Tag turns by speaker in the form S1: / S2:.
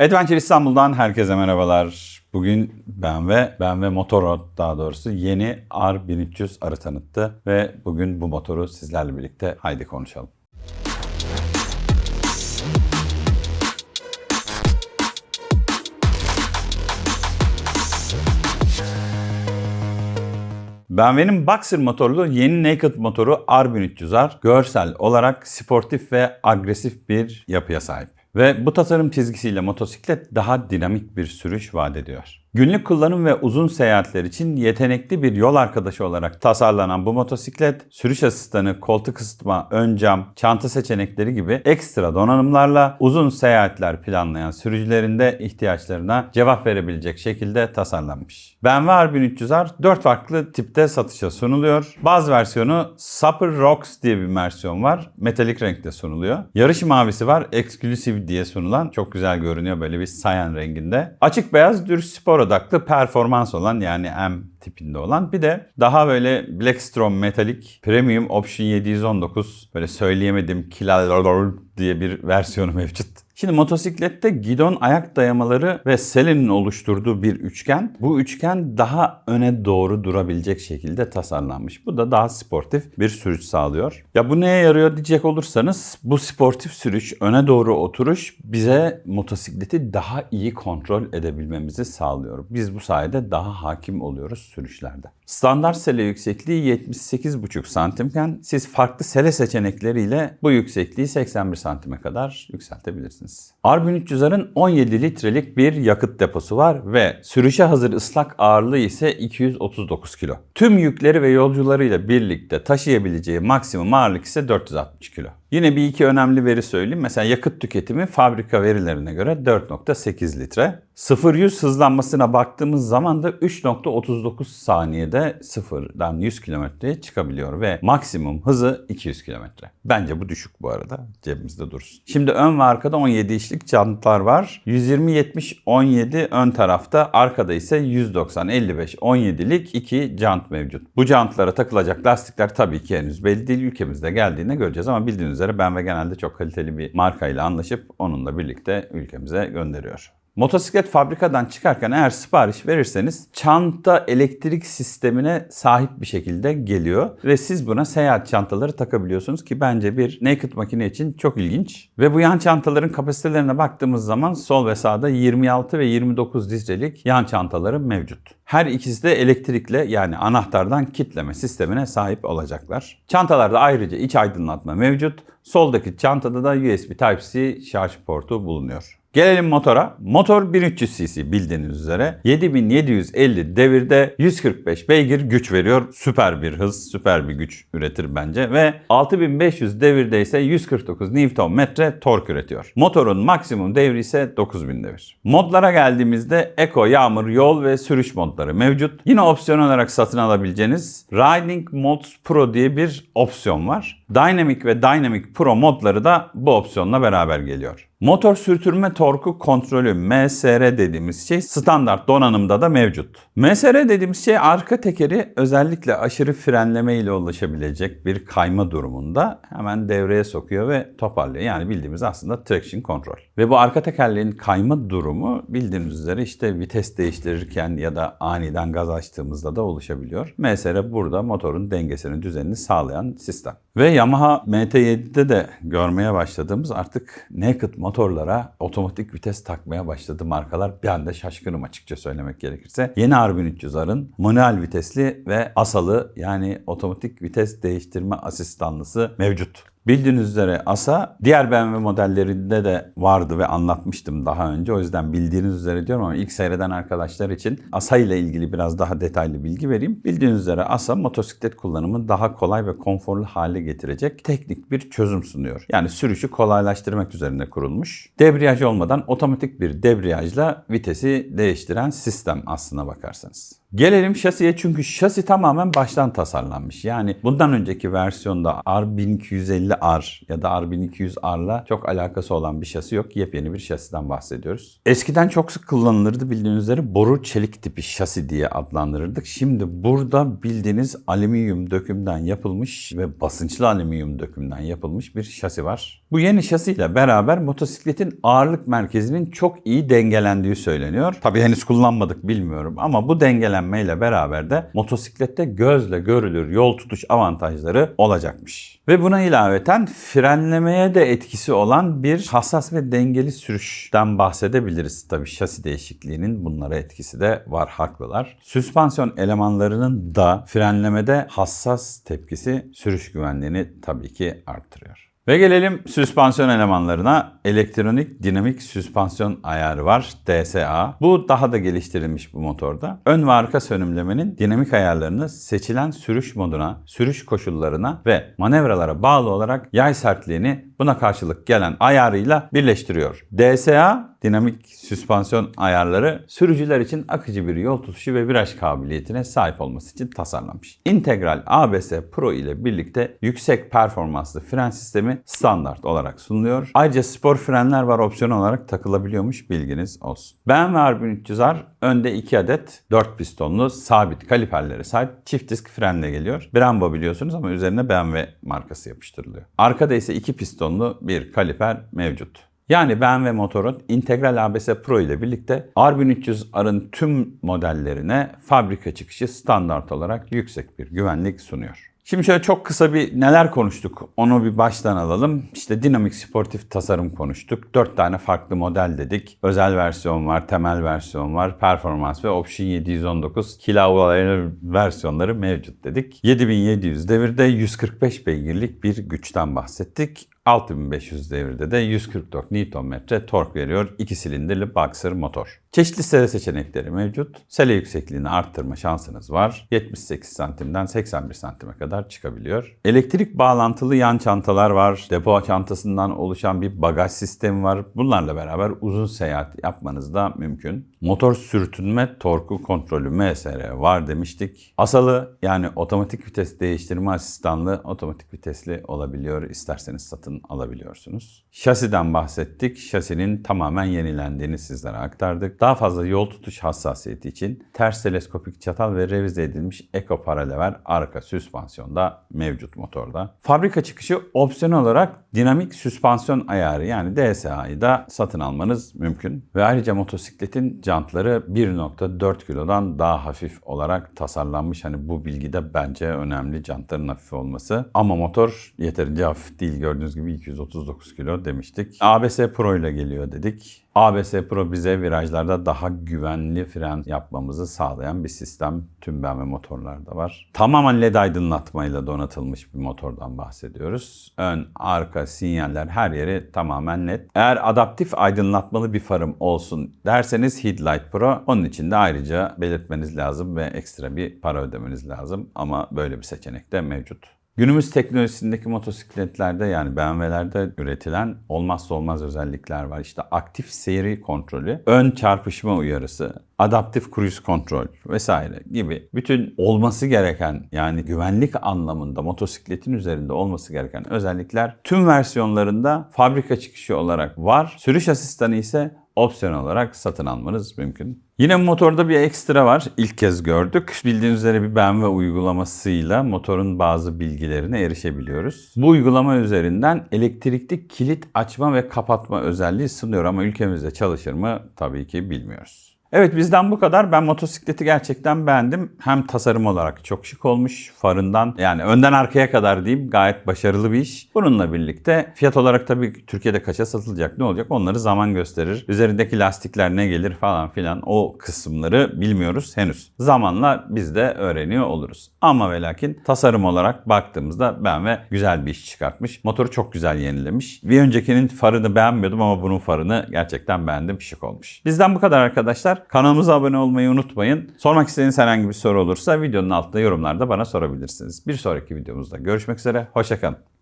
S1: Adventure İstanbul'dan herkese merhabalar. Bugün BMW, BMW Motorrad daha doğrusu yeni R1300 arı tanıttı ve bugün bu motoru sizlerle birlikte haydi konuşalım. BMW'nin Boxer motorlu yeni Naked motoru R1300R görsel olarak sportif ve agresif bir yapıya sahip. Ve bu tasarım çizgisiyle motosiklet daha dinamik bir sürüş vaat ediyor. Günlük kullanım ve uzun seyahatler için yetenekli bir yol arkadaşı olarak tasarlanan bu motosiklet, sürüş asistanı, koltuk ısıtma, ön cam, çanta seçenekleri gibi ekstra donanımlarla uzun seyahatler planlayan sürücülerin de ihtiyaçlarına cevap verebilecek şekilde tasarlanmış. BMW R1300R 4 farklı tipte satışa sunuluyor. Baz versiyonu Super Rocks diye bir versiyon var. Metalik renkte sunuluyor. Yarış mavisi var. Exclusive diye sunulan. Çok güzel görünüyor böyle bir sayan renginde. Açık beyaz dürüst spor odaklı performans olan yani M tipinde olan. Bir de daha böyle Blackstrom metalik Premium Option 719 böyle söyleyemedim kilal diye bir versiyonu mevcut. Şimdi motosiklette gidon ayak dayamaları ve selenin oluşturduğu bir üçgen. Bu üçgen daha öne doğru durabilecek şekilde tasarlanmış. Bu da daha sportif bir sürüş sağlıyor. Ya bu neye yarıyor diyecek olursanız bu sportif sürüş, öne doğru oturuş bize motosikleti daha iyi kontrol edebilmemizi sağlıyor. Biz bu sayede daha hakim oluyoruz sürüşlerde. Standart sele yüksekliği 78,5 santimken siz farklı sele seçenekleriyle bu yüksekliği 81 santime kadar yükseltebilirsiniz. R1300'ların 17 litrelik bir yakıt deposu var ve sürüşe hazır ıslak ağırlığı ise 239 kilo. Tüm yükleri ve yolcularıyla birlikte taşıyabileceği maksimum ağırlık ise 460 kilo. Yine bir iki önemli veri söyleyeyim. Mesela yakıt tüketimi fabrika verilerine göre 4.8 litre. 0-100 hızlanmasına baktığımız zaman da 3.39 saniyede sıfırdan 100 kilometreye çıkabiliyor ve maksimum hızı 200 kilometre. Bence bu düşük bu arada. Cebimizde dursun. Şimdi ön ve arkada 17 inçlik jantlar var. 120-70-17 ön tarafta, arkada ise 190-55-17'lik iki jant mevcut. Bu jantlara takılacak lastikler tabii ki henüz belli değil. Ülkemizde geldiğinde göreceğiz ama bildiğiniz üzere BMW genelde çok kaliteli bir markayla anlaşıp onunla birlikte ülkemize gönderiyor. Motosiklet fabrikadan çıkarken eğer sipariş verirseniz çanta elektrik sistemine sahip bir şekilde geliyor ve siz buna seyahat çantaları takabiliyorsunuz ki bence bir naked makine için çok ilginç. Ve bu yan çantaların kapasitelerine baktığımız zaman sol ve sağda 26 ve 29 litrelik yan çantaları mevcut. Her ikisi de elektrikle yani anahtardan kitleme sistemine sahip olacaklar. Çantalarda ayrıca iç aydınlatma mevcut. Soldaki çantada da USB Type-C şarj portu bulunuyor. Gelelim motora. Motor 1300 cc bildiğiniz üzere 7750 devirde 145 beygir güç veriyor. Süper bir hız, süper bir güç üretir bence ve 6500 devirde ise 149 Nm tork üretiyor. Motorun maksimum devri ise 9000 devir. Modlara geldiğimizde Eco, Yağmur, Yol ve Sürüş modları mevcut. Yine opsiyon olarak satın alabileceğiniz Riding Modes Pro diye bir opsiyon var. Dynamic ve Dynamic Pro modları da bu opsiyonla beraber geliyor. Motor sürtünme torku kontrolü MSR dediğimiz şey standart donanımda da mevcut. MSR dediğimiz şey arka tekeri özellikle aşırı frenleme ile ulaşabilecek bir kayma durumunda hemen devreye sokuyor ve toparlıyor. Yani bildiğimiz aslında traction control. Ve bu arka tekerleğin kayma durumu bildiğiniz üzere işte vites değiştirirken ya da aniden gaz açtığımızda da oluşabiliyor. MSR burada motorun dengesini, düzenini sağlayan sistem. Ve Yamaha MT7'de de görmeye başladığımız artık naked motorlara otomatik vites takmaya başladı markalar. Bir anda şaşkınım açıkça söylemek gerekirse. Yeni R1300R'ın manuel vitesli ve asalı yani otomatik vites değiştirme asistanlısı mevcut. Bildiğiniz üzere ASA diğer BMW modellerinde de vardı ve anlatmıştım daha önce. O yüzden bildiğiniz üzere diyorum ama ilk seyreden arkadaşlar için ASA ile ilgili biraz daha detaylı bilgi vereyim. Bildiğiniz üzere ASA motosiklet kullanımını daha kolay ve konforlu hale getirecek teknik bir çözüm sunuyor. Yani sürüşü kolaylaştırmak üzerine kurulmuş. Debriyaj olmadan otomatik bir debriyajla vitesi değiştiren sistem aslına bakarsanız. Gelelim şasiye çünkü şasi tamamen baştan tasarlanmış. Yani bundan önceki versiyonda R1250R ya da R1200R'la çok alakası olan bir şasi yok. Yepyeni bir şasiden bahsediyoruz. Eskiden çok sık kullanılırdı bildiğiniz üzere boru çelik tipi şasi diye adlandırırdık. Şimdi burada bildiğiniz alüminyum dökümden yapılmış ve basınçlı alüminyum dökümden yapılmış bir şasi var. Bu yeni şasiyle beraber motosikletin ağırlık merkezinin çok iyi dengelendiği söyleniyor. Tabii henüz kullanmadık bilmiyorum ama bu dengelenmeyle beraber de motosiklette gözle görülür yol tutuş avantajları olacakmış. Ve buna ilaveten frenlemeye de etkisi olan bir hassas ve dengeli sürüşten bahsedebiliriz. Tabii şasi değişikliğinin bunlara etkisi de var haklılar. Süspansiyon elemanlarının da frenlemede hassas tepkisi sürüş güvenliğini tabii ki arttırıyor. Ve gelelim süspansiyon elemanlarına. Elektronik dinamik süspansiyon ayarı var. DSA. Bu daha da geliştirilmiş bu motorda. Ön ve arka sönümlemenin dinamik ayarlarını seçilen sürüş moduna, sürüş koşullarına ve manevralara bağlı olarak yay sertliğini buna karşılık gelen ayarıyla birleştiriyor. DSA dinamik süspansiyon ayarları sürücüler için akıcı bir yol tutuşu ve viraj kabiliyetine sahip olması için tasarlanmış. İntegral ABS Pro ile birlikte yüksek performanslı fren sistemi standart olarak sunuluyor. Ayrıca spor frenler var opsiyon olarak takılabiliyormuş bilginiz olsun. BMW R1300R önde 2 adet 4 pistonlu sabit kaliperlere sahip çift disk frenle geliyor. Brembo biliyorsunuz ama üzerine BMW markası yapıştırılıyor. Arkada ise 2 pistonlu bir kaliper mevcut. Yani BMW motorun integral ABS Pro ile birlikte R1300R'ın tüm modellerine fabrika çıkışı standart olarak yüksek bir güvenlik sunuyor. Şimdi şöyle çok kısa bir neler konuştuk onu bir baştan alalım. İşte dinamik sportif tasarım konuştuk. 4 tane farklı model dedik. Özel versiyon var, temel versiyon var, performans ve Option 719 kilowatt versiyonları mevcut dedik. 7700 devirde 145 beygirlik bir güçten bahsettik. 6500 devirde de 144 Nm tork veriyor 2 silindirli boxer motor. Çeşitli sele seçenekleri mevcut. Sele yüksekliğini arttırma şansınız var. 78 santimden 81 santime kadar çıkabiliyor. Elektrik bağlantılı yan çantalar var. Depo çantasından oluşan bir bagaj sistemi var. Bunlarla beraber uzun seyahat yapmanız da mümkün. Motor sürtünme torku kontrolü MSR var demiştik. Asalı yani otomatik vites değiştirme asistanlı otomatik vitesli olabiliyor. İsterseniz satın alabiliyorsunuz. Şasiden bahsettik. Şasinin tamamen yenilendiğini sizlere aktardık. Daha fazla yol tutuş hassasiyeti için ters teleskopik çatal ve revize edilmiş Eco Paralever arka süspansiyonda mevcut motorda. Fabrika çıkışı opsiyonel olarak dinamik süspansiyon ayarı yani DSA'yı da satın almanız mümkün. Ve ayrıca motosikletin jantları 1.4 kilodan daha hafif olarak tasarlanmış. Hani bu bilgi de bence önemli jantların hafif olması. Ama motor yeterince hafif değil. Gördüğünüz gibi 239 kilo demiştik. ABS Pro ile geliyor dedik. ABS Pro bize virajlarda daha güvenli fren yapmamızı sağlayan bir sistem tüm BMW motorlarda var. Tamamen LED aydınlatmayla donatılmış bir motordan bahsediyoruz. Ön, arka, sinyaller her yeri tamamen led. Eğer adaptif aydınlatmalı bir farım olsun derseniz Headlight Pro onun için de ayrıca belirtmeniz lazım ve ekstra bir para ödemeniz lazım. Ama böyle bir seçenek de mevcut. Günümüz teknolojisindeki motosikletlerde yani BMW'lerde üretilen olmazsa olmaz özellikler var. İşte aktif seyri kontrolü, ön çarpışma uyarısı, adaptif cruise kontrol vesaire gibi bütün olması gereken yani güvenlik anlamında motosikletin üzerinde olması gereken özellikler tüm versiyonlarında fabrika çıkışı olarak var. Sürüş asistanı ise opsiyon olarak satın almanız mümkün. Yine motorda bir ekstra var. İlk kez gördük. Bildiğiniz üzere bir BMW uygulamasıyla motorun bazı bilgilerine erişebiliyoruz. Bu uygulama üzerinden elektrikli kilit açma ve kapatma özelliği sunuyor ama ülkemizde çalışır mı tabii ki bilmiyoruz. Evet bizden bu kadar. Ben motosikleti gerçekten beğendim. Hem tasarım olarak çok şık olmuş. Farından yani önden arkaya kadar diyeyim gayet başarılı bir iş. Bununla birlikte fiyat olarak tabii Türkiye'de kaça satılacak ne olacak onları zaman gösterir. Üzerindeki lastikler ne gelir falan filan o kısımları bilmiyoruz henüz. Zamanla biz de öğreniyor oluruz. Ama ve lakin tasarım olarak baktığımızda BMW güzel bir iş çıkartmış. Motoru çok güzel yenilemiş. Bir öncekinin farını beğenmiyordum ama bunun farını gerçekten beğendim. Şık olmuş. Bizden bu kadar arkadaşlar. Kanalımıza abone olmayı unutmayın. Sormak istediğiniz herhangi bir soru olursa videonun altında yorumlarda bana sorabilirsiniz. Bir sonraki videomuzda görüşmek üzere. Hoşçakalın.